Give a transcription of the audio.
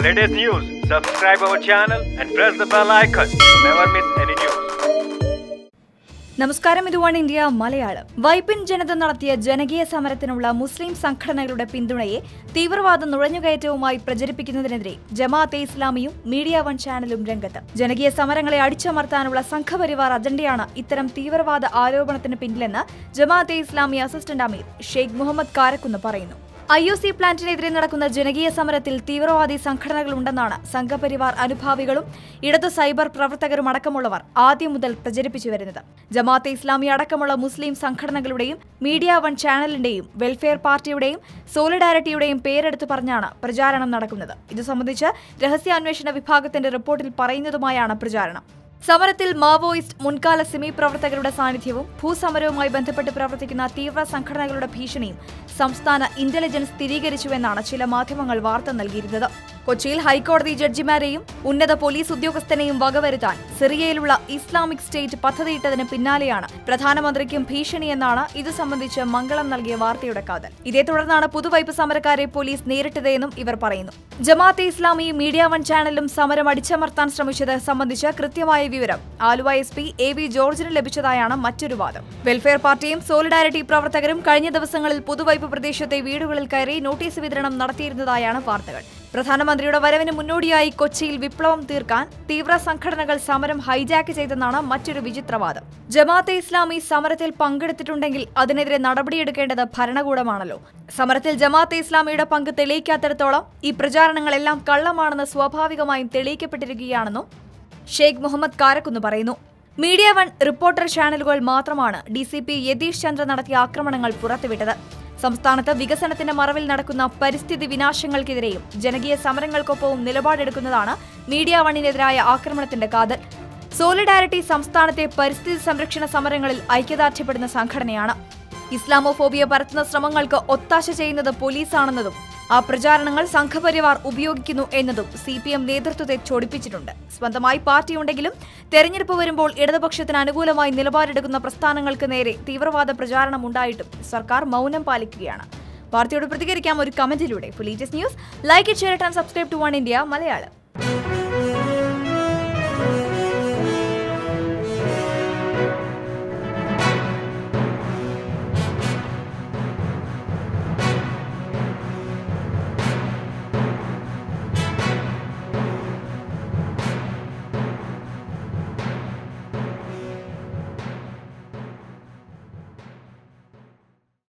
latest news, subscribe our channel and press the bell icon. To never miss any news. നമസ്കാരം ഇതുവാണ് India Malayalam. Vypin ജനത നടത്തിയ ജനകീയ സമരത്തിനുള്ള മുസ്ലിം സംഘടനകളുടെ പിന്തുണയെ തീവ്രവാദ നുഴഞ്ഞുകയറ്റവുമായി പ്രചരിപ്പിക്കുന്നതിനെതിരെ ജമാഅത്തെ ഇസ്ലാമിയും മീഡിയ വൺ ചാനലും രംഗത്ത്. ജനകീയ സമരങ്ങളെ അടിച്ചമർത്താനുള്ള സംഘപരിവാർ അജണ്ടയാണ് ഇത്തരം തീവ്രവാദ ആരോപണത്തിന് പിന്നിലെന്ന് ജമാഅത്തെ ഇസ്ലാമി അസിസ്റ്റന്റ് അമീർ ഷെയ്ഖ് മുഹമ്മദ് കാരക്കുന്ന് പറയുന്നു. ഐ ഒ സി പ്ലാന്റിനെതിരെ നടക്കുന്ന ജനകീയ സമരത്തിൽ തീവ്രവാദി സംഘടനകളുണ്ടെന്നാണ് സംഘപരിവാർ അനുഭാവികളും ഇടതു സൈബർ പ്രവർത്തകരും അടക്കമുള്ളവർ ആദ്യം മുതൽ പ്രചരിപ്പിച്ചു വരുന്നത്. ജമാഅത്തെ ഇസ്ലാമി അടക്കമുള്ള മുസ്ലിം സംഘടനകളുടെയും മീഡിയ വൺ ചാനലിന്റെയും വെൽഫെയർ പാർട്ടിയുടെയും സോളിഡാരിറ്റിയുടെയും പേരെടുത്തു പറഞ്ഞാണ് പ്രചാരണം നടക്കുന്നത്. ഇത് സംബന്ധിച്ച് രഹസ്യാന്വേഷണ വിഭാഗത്തിന്റെ റിപ്പോർട്ടിൽ പറയുന്നതുമായാണ് പ്രചാരണം. സമരത്തിൽ മാവോയിസ്റ്റ് മുൻകാല സെമി പ്രവർത്തകരുടെ സാന്നിധ്യവും ഭൂസമരവുമായി ബന്ധപ്പെട്ട് പ്രവർത്തിക്കുന്ന തീവ്ര സംഘടനകളുടെ ഭീഷണിയും സംസ്ഥാന ഇന്റലിജൻസ് സ്ഥിരീകരിച്ചുവെന്നാണ് ചില മാധ്യമങ്ങൾ വാർത്ത നൽകിയിരുന്നത്. കൊച്ചിയിൽ ഹൈക്കോടതി ജഡ്ജിമാരെയും ഉന്നത പോലീസ് ഉദ്യോഗസ്ഥനെയും വകവരുത്താൻ സിറിയയിലുള്ള ഇസ്ലാമിക് സ്റ്റേറ്റ് പദ്ധതിയിട്ടതിന് പിന്നാലെയാണ് പ്രധാനമന്ത്രിക്കും ഭീഷണിയെന്നാണ് ഇത് സംബന്ധിച്ച് മംഗളം നൽകിയ വാർത്തയുടെ കാതൽ. ഇതേ തുടർന്നാണ് പുതുവൈപ്പ് സമരക്കാരെ പോലീസ് നേരിട്ടതെന്നും ഇവർ പറയുന്നു. ജമാഅത്തെ ഇസ്ലാമി മീഡിയ വൺ ചാനലും സമരം അടിച്ചമർത്താൻ ശ്രമിച്ചത് സംബന്ധിച്ച് കൃത്യമായ വിവരം Aluva S P A V ജോർജിന് ലഭിച്ചതായാണ് മറ്റൊരു വാദം. വെൽഫെയർ പാർട്ടിയും സോളിഡാരിറ്റി പ്രവർത്തകരും കഴിഞ്ഞ ദിവസങ്ങളിൽ പുതുവൈപ്പ് പ്രദേശത്തെ വീടുകളിൽ കയറി നോട്ടീസ് വിതരണം നടത്തിയിരുന്നതായാണ് വാർത്തകൾ. പ്രധാനമന്ത്രിയുടെ വരവിന് മുന്നോടിയായി കൊച്ചിയിൽ വിപ്ലവം തീർക്കാൻ തീവ്ര സംഘടനകൾ സമരം ഹൈജാക്ക് ചെയ്തെന്നാണ് മറ്റൊരു വിചിത്രവാദം. ജമാഅത്തെ ഇസ്ലാമി സമരത്തിൽ പങ്കെടുത്തിട്ടുണ്ടെങ്കിൽ അതിനെതിരെ നടപടിയെടുക്കേണ്ടത് ഭരണകൂടമാണല്ലോ. സമരത്തിൽ ജമാഅത്തെ ഇസ്ലാമിയുടെ പങ്ക് തെളിയിക്കാത്തിടത്തോളം ഈ പ്രചാരണങ്ങളെല്ലാം കള്ളമാണെന്ന് സ്വാഭാവികമായും തെളിയിക്കപ്പെട്ടിരിക്കുകയാണെന്നും ഷെയ്ഖ് മുഹമ്മദ് കാരക്കുന്ന് പറയുന്നു. മീഡിയ വൺ റിപ്പോർട്ടർ ചാനലുകൾ മാത്രമാണ് D C P Yathish Chandra നടത്തിയ ആക്രമണങ്ങൾ പുറത്തുവിട്ടത്. സംസ്ഥാനത്ത് വികസനത്തിന്റെ മറവിൽ നടക്കുന്ന പരിസ്ഥിതി വിനാശങ്ങൾക്കെതിരെയും ജനകീയ സമരങ്ങൾക്കൊപ്പവും നിലപാടെടുക്കുന്നതാണ് മീഡിയ വണ്ണിനെതിരായ ആക്രമണത്തിന്റെ കാതൽ. സോളിഡാരിറ്റി സംസ്ഥാനത്തെ പരിസ്ഥിതി സംരക്ഷണ സമരങ്ങളിൽ ഐക്യദാർഢ്യപ്പെടുന്ന സംഘടനയാണ്. ഇസ്ലാമോഫോബിയ പരത്തുന്ന ശ്രമങ്ങൾക്ക് ഒത്താശ ചെയ്യുന്നത് പോലീസാണെന്നതും ആ പ്രചാരണങ്ങൾ സംഘപരിവാർ ഉപയോഗിക്കുന്നു എന്നതും സി പി എം നേതൃത്വത്തെ ചൊടിപ്പിച്ചിട്ടുണ്ട്. സ്വന്തമായി പാർട്ടിയുണ്ടെങ്കിലും തെരഞ്ഞെടുപ്പ് വരുമ്പോൾ ഇടതുപക്ഷത്തിന് അനുകൂലമായി നിലപാടെടുക്കുന്ന പ്രസ്ഥാനങ്ങൾക്ക് നേരെ തീവ്രവാദ പ്രചാരണം ഉണ്ടായിട്ടും സർക്കാർ മൗനം പാലിക്കുകയാണ്. വാർത്തയോട് പ്രതികരിക്കാം ഒരു കമന്റിലൂടെ. Latest news like share and subscribe to one India Malayalam